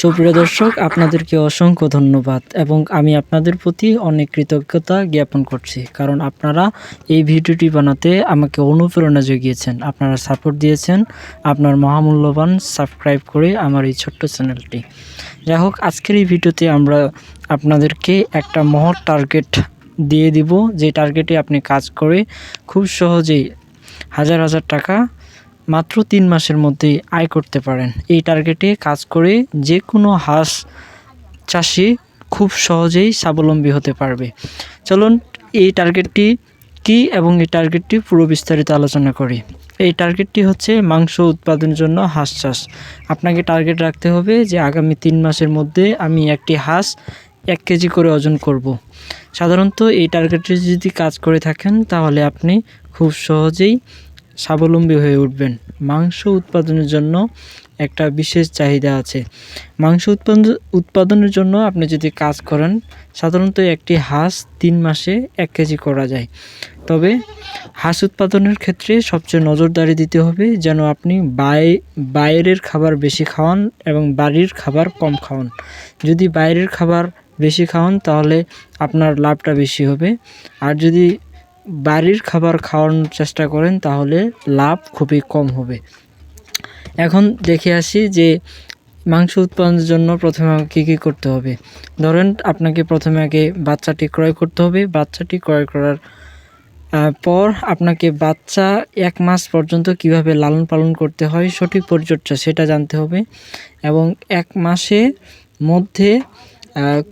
সুপ্রিয় দর্শক, আপনাদেরকে অসংখ্য ধন্যবাদ এবং আমি আপনাদের প্রতি অনেক কৃতজ্ঞতা জ্ঞাপন করছি। কারণ আপনারা এই ভিডিওটি বানাতে আমাকে অনুপ্রেরণা জুগিয়েছেন, আপনারা সাপোর্ট দিয়েছেন, আপনার মহামূল্যবান সাবস্ক্রাইব করে আমার এই ছোট্ট চ্যানেলটি যাই হোক, আজকের এই ভিডিওতে আমরা আপনাদেরকে একটা মহৎ টার্গেট দিয়ে দিব, যে টার্গেটে আপনি কাজ করে খুব সহজেই হাজার হাজার টাকা মাত্র তিন মাসের মধ্যেই আয় করতে পারেন। এই টার্গেটে কাজ করে যে কোনো হাঁস চাষি খুব সহজেই স্বাবলম্বী হতে পারবে। চলুন, এই টার্গেটটি কি এবং এই টার্গেটটি পুরো বিস্তারিত আলোচনা করি। এই টার্গেটটি হচ্ছে মাংস উৎপাদনের জন্য হাঁস চাষ। আপনাকে টার্গেট রাখতে হবে যে আগামী তিন মাসের মধ্যে আমি একটি হাঁস এক কেজি করে ওজন করব। সাধারণত এই টার্গেটে যদি কাজ করে থাকেন, তাহলে আপনি খুব সহজেই স্বাবলম্বী হয়ে উঠবেন। মাংস উৎপাদনের জন্য একটা বিশেষ চাহিদা আছে। মাংস উৎপাদন উৎপাদনের জন্য আপনি যদি কাজ করেন, সাধারণত একটি হাঁস তিন মাসে এক কেজি করা যায়। তবে হাঁস উৎপাদনের ক্ষেত্রে সবচেয়ে নজরদারি দিতে হবে যেন আপনি বাই, বাইরের খাবার বেশি খাওয়ান এবং বাড়ির খাবার কম খাওয়ান। যদি বাইরের খাবার বেশি খাওয়ান, তাহলে আপনার লাভটা বেশি হবে। আর যদি বাড়ির খাবার খাওয়ানোর চেষ্টা করেন, তাহলে লাভ খুবই কম হবে। এখন দেখে আসি যে মাংস উৎপাদনের জন্য প্রথমে কী কী করতে হবে। ধরেন আপনাকে প্রথমে আগে বাচ্চাটি ক্রয় করতে হবে। বাচ্চাটি ক্রয় করার পর আপনাকে বাচ্চা এক মাস পর্যন্ত কীভাবে লালন পালন করতে হয়, সঠিক পরিচর্যা সেটা জানতে হবে। এবং এক মাসে মধ্যে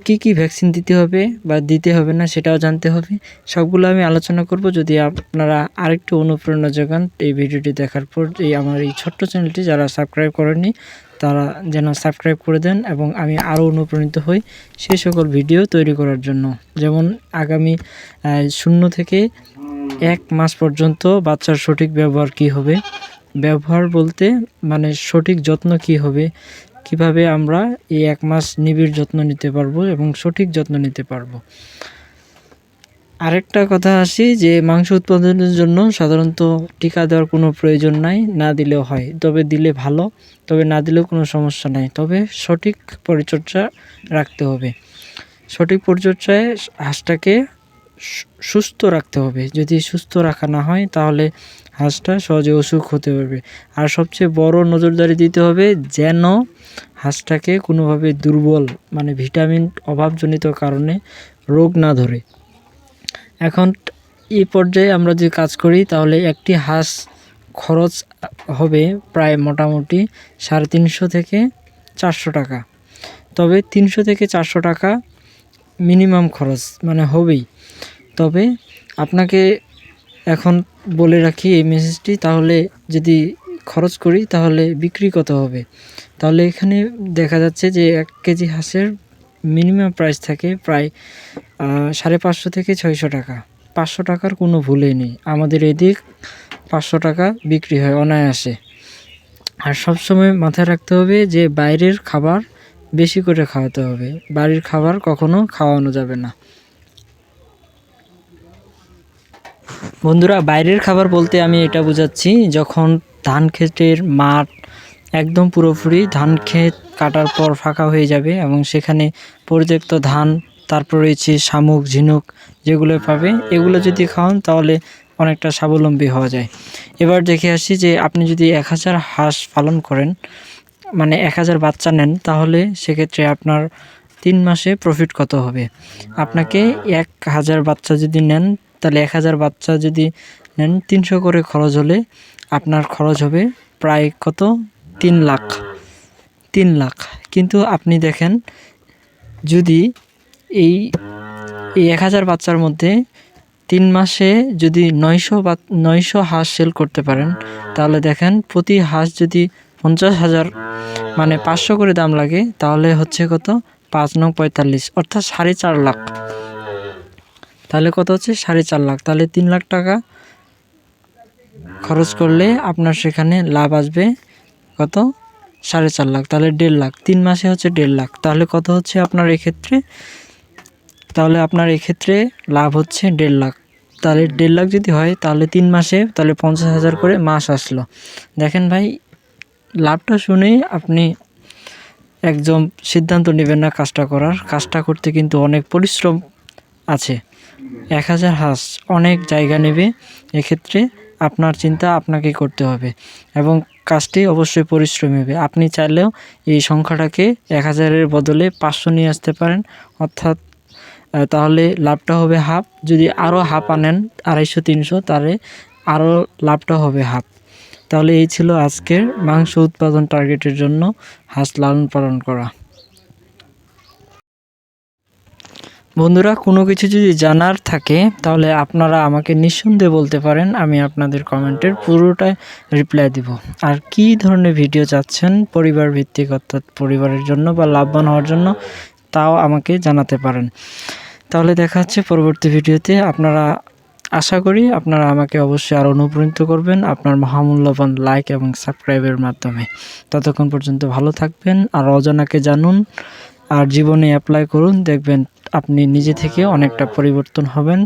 কি কি ভ্যাকসিন দিতে হবে বা দিতে হবে না সেটাও জানতে হবে। সবগুলো আমি আলোচনা করব। যদি আপনারা আরেকটু অনুপ্রেরণা যোগান, এই ভিডিওটি দেখার পর এই আমার এই ছোট্ট চ্যানেলটি যারা সাবস্ক্রাইব করেননি, তারা যেন সাবস্ক্রাইব করে দেন এবং আমি আরও অনুপ্রাণিত হই সেই সকল ভিডিও তৈরি করার জন্য। যেমন আগামী শূন্য থেকে এক মাস পর্যন্ত বাচ্চার সঠিক ব্যবহার কি হবে? ব্যবহার বলতে মানে সঠিক যত্ন কি হবে? কীভাবে আমরা এই এক মাস নিবিড় যত্ন নিতে পারব এবং সঠিক যত্ন নিতে পারব। আরেকটা কথা আসি যে মাংস উৎপাদনের জন্য সাধারণত টিকা দেওয়ার কোনো প্রয়োজন নাই, না দিলেও হয়। তবে দিলে ভালো, তবে না দিলেও কোনো সমস্যা নাই। তবে সঠিক পরিচর্যা রাখতে হবে। সঠিক পরিচর্যায় হাঁসটাকে সুস্থ রাখতে হবে। যদি সুস্থ রাখা না হয়, তাহলে হাঁসটা সহজে অসুখ হতে পারবে। আর সবচেয়ে বড় নজরদারি দিতে হবে যেন হাঁসটাকে কোনোভাবে দুর্বল মানে ভিটামিন অভাবজনিত কারণে রোগ না ধরে। এখন এই পর্যায়ে আমরা যে কাজ করি, তাহলে একটি হাঁস খরচ হবে প্রায় মোটামুটি সাড়ে তিনশো থেকে চারশো টাকা। তবে তিনশো থেকে চারশো টাকা মিনিমাম খরচ মানে হবেই। তবে আপনাকে এখন বলে রাখি এই মেসেজটি তাহলে যদি খরচ করি, তাহলে বিক্রি কত হবে? তাহলে এখানে দেখা যাচ্ছে যে এক কেজি হাঁসের মিনিমাম প্রাইস থাকে প্রায় সাড়ে পাঁচশো থেকে ছয়শো টাকা। পাঁচশো টাকার কোনো ভুলেই নেই। আমাদের এদিক পাঁচশো টাকা বিক্রি হয় অনায়াসে। আর সবসময় মাথায় রাখতে হবে যে বাইরের খাবার বেশি করে খাওয়াতে হবে। বাড়ির খাবার কখনো খাওয়ানো যাবে না। বন্ধুরা, বাইরের খাবার বলতে আমি এটা বোঝাচ্ছি, যখন ধান ক্ষেতের মাঠ একদম পুরোপুরি ধান ক্ষেত কাটার পর ফাঁকা হয়ে যাবে এবং সেখানে পরিত্যক্ত ধান, তারপর রয়েছে শামুক, ঝিনুক যেগুলো পাবে, এগুলো যদি খাওয়ান তাহলে অনেকটা স্বাবলম্বী হওয়া যায়। এবার দেখে আসি যে আপনি যদি এক হাজার হাঁস পালন করেন মানে এক হাজার বাচ্চা নেন, তাহলে সেক্ষেত্রে আপনার তিন মাসে প্রফিট কত হবে? আপনাকে এক হাজার বাচ্চা যদি নেন, তাহলে এক হাজার বাচ্চা যদি নেন, তিনশো করে খরচ হলে আপনার খরচ হবে প্রায় কত? তিন লাখ। তিন লাখ। কিন্তু আপনি দেখেন, যদি এই এই এক হাজার বাচ্চার মধ্যে তিন মাসে যদি নয়শো বা, নয়শো হাঁস সেল করতে পারেন, তাহলে দেখেন প্রতি হাঁস যদি পঞ্চাশ হাজার মানে পাঁচশো করে দাম লাগে, তাহলে হচ্ছে কত? পাঁচ নং পঁয়তাল্লিশ, অর্থাৎ সাড়ে চার লাখ। তাহলে কত হচ্ছে? সাড়ে চার লাখ। তাহলে তিন লাখ টাকা খরচ করলে আপনার সেখানে লাভ আসবে কত? সাড়ে চার লাখ, তাহলে দেড় লাখ। তিন মাসে হচ্ছে দেড় লাখ। তাহলে কত হচ্ছে আপনার এক্ষেত্রে? তাহলে আপনার এক্ষেত্রে লাভ হচ্ছে দেড় লাখ। তাহলে দেড় লাখ যদি হয়, তাহলে তিন মাসে, তাহলে পঞ্চাশ হাজার করে মাস আসলো। দেখেন ভাই লাভটা শুনেই আপনি একদম সিদ্ধান্ত নেবেন না কাজটা করার। কাজটা করতে কিন্তু অনেক পরিশ্রম আছে। এক হাজার হাঁস অনেক জায়গা নেবে, এক্ষেত্রে আপনার চিন্তা আপনাকে করতে হবে এবং কাজটি অবশ্যই পরিশ্রমী হবে। আপনি চাইলেও এই সংখ্যাটাকে এক হাজারের বদলে পাঁচশো নিয়ে আসতে পারেন, অর্থাৎ তাহলে লাভটা হবে হাফ। যদি আরও হাফ আনেন, আড়াইশো, তিনশো, তাহলে আরও লাভটা হবে হাফ। তাহলে এই ছিল আজকের মাংস উৎপাদন টার্গেটের জন্য হাঁস লালন পালন করা। বন্ধুরা, কোনো কিছু যদি জানার থাকে, তাহলে আপনারা আমাকে নিঃসন্দেহে বলতে পারেন, আমি আপনাদের কমেন্টের পুরোটাই রিপ্লাই দিব। আর কি ধরনের ভিডিও চাচ্ছেন পরিবার ভিত্তিক অর্থাৎ পরিবারের জন্য বা লাভবান হওয়ার জন্য, তাও আমাকে জানাতে পারেন। তাহলে দেখা হচ্ছে পরবর্তী ভিডিওতে আপনারা আশা করি আপনারা আমাকে অবশ্যই আরও অনুপ্রাণিত করবেন আপনার মহামূল্যবান লাইক এবং সাবস্ক্রাইবের মাধ্যমে। ততক্ষণ পর্যন্ত ভালো থাকবেন আর অজানাকে জানুন আর জীবনে অ্যাপ্লাই করুন। দেখবেন আপনি নিজে থেকে অনেকটা পরিবর্তন হবেন।